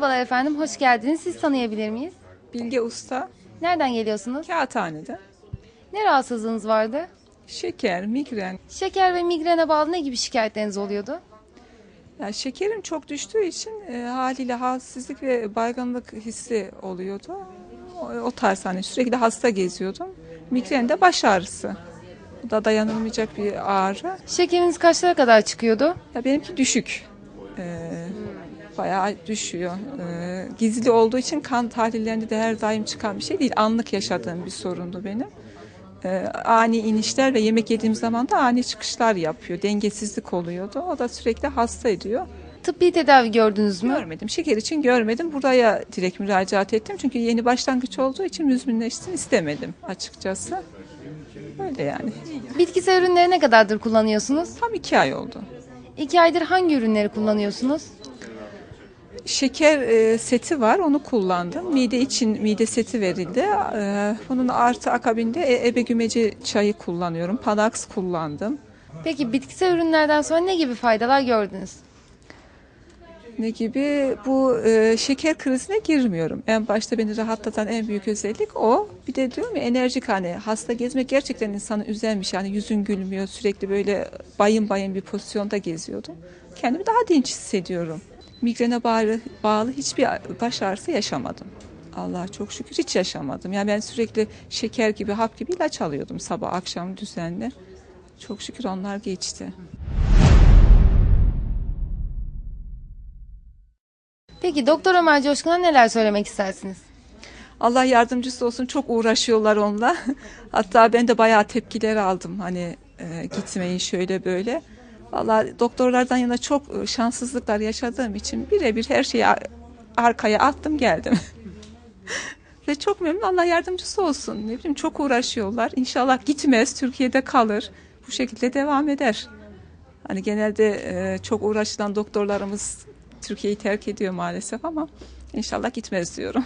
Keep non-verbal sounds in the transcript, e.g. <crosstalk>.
Merhabalar efendim, hoş geldiniz. Siz tanıyabilir miyiz? Bilge Usta, Nereden geliyorsunuz? Kağıthane'de. Ne rahatsızlığınız vardı? Şeker, migren. Şeker ve migrene bağlı ne gibi şikayetleriniz oluyordu? Ya şekerim çok düştüğü için e, haliyle halsizlik ve baygınlık hissi oluyordu. O, o tarz hani sürekli hasta geziyordum. Migren de baş ağrısı. Bu da dayanılmayacak bir ağrı. Şekeriniz kaçlara kadar çıkıyordu? Ya benimki düşük. E, bayağı düşüyor. E, gizli olduğu için kan tahlillerinde de her daim çıkan bir şey değil. Anlık yaşadığım bir sorundu benim. E, ani inişler ve yemek yediğim zaman da ani çıkışlar yapıyor. Dengesizlik oluyordu. O da sürekli hasta ediyor. Tıbbi tedavi gördünüz mü? Görmedim. Şeker için görmedim. Buraya direkt müracaat ettim. Çünkü yeni başlangıç olduğu için müzminleşsin istemedim açıkçası. Öyle yani. Bitkisel ürünleri ne kadardır kullanıyorsunuz? Tam iki ay oldu. İki aydır hangi ürünleri kullanıyorsunuz? Şeker e, seti var. Onu kullandım. Mide için mide seti verildi. E, bunun artı akabinde e, ebegümeci çayı kullanıyorum. Panax kullandım. Peki bitkisel ürünlerden sonra ne gibi faydalar gördünüz? Ne gibi? Bu e, şeker krizine girmiyorum. En başta beni rahatlatan en büyük özellik o. Bir de diyorum ya enerjik hani hasta gezmek gerçekten insanı üzermiş. Yani yüzün gülmüyor sürekli böyle bayın bayın bir pozisyonda geziyordum. Kendimi daha dinç hissediyorum. Migrene bağlı, bağlı hiçbir baş ağrısı yaşamadım. Allah çok şükür hiç yaşamadım. Yani ben sürekli şeker gibi hap gibi ilaç alıyordum sabah akşam düzenli. Çok şükür onlar geçti. Peki Doktor Ömer Coşkun'a neler söylemek istersiniz? Allah yardımcısı olsun çok uğraşıyorlar onunla. <laughs> Hatta ben de bayağı tepkiler aldım hani e, gitmeyin şöyle böyle. Valla doktorlardan yana çok e, şanssızlıklar yaşadığım için birebir her şeyi ar- arkaya attım geldim. <laughs> Ve çok memnun Allah yardımcısı olsun. Ne bileyim çok uğraşıyorlar. İnşallah gitmez Türkiye'de kalır. Bu şekilde devam eder. Hani genelde e, çok uğraşılan doktorlarımız Türkiye'yi terk ediyor maalesef ama inşallah gitmez diyorum.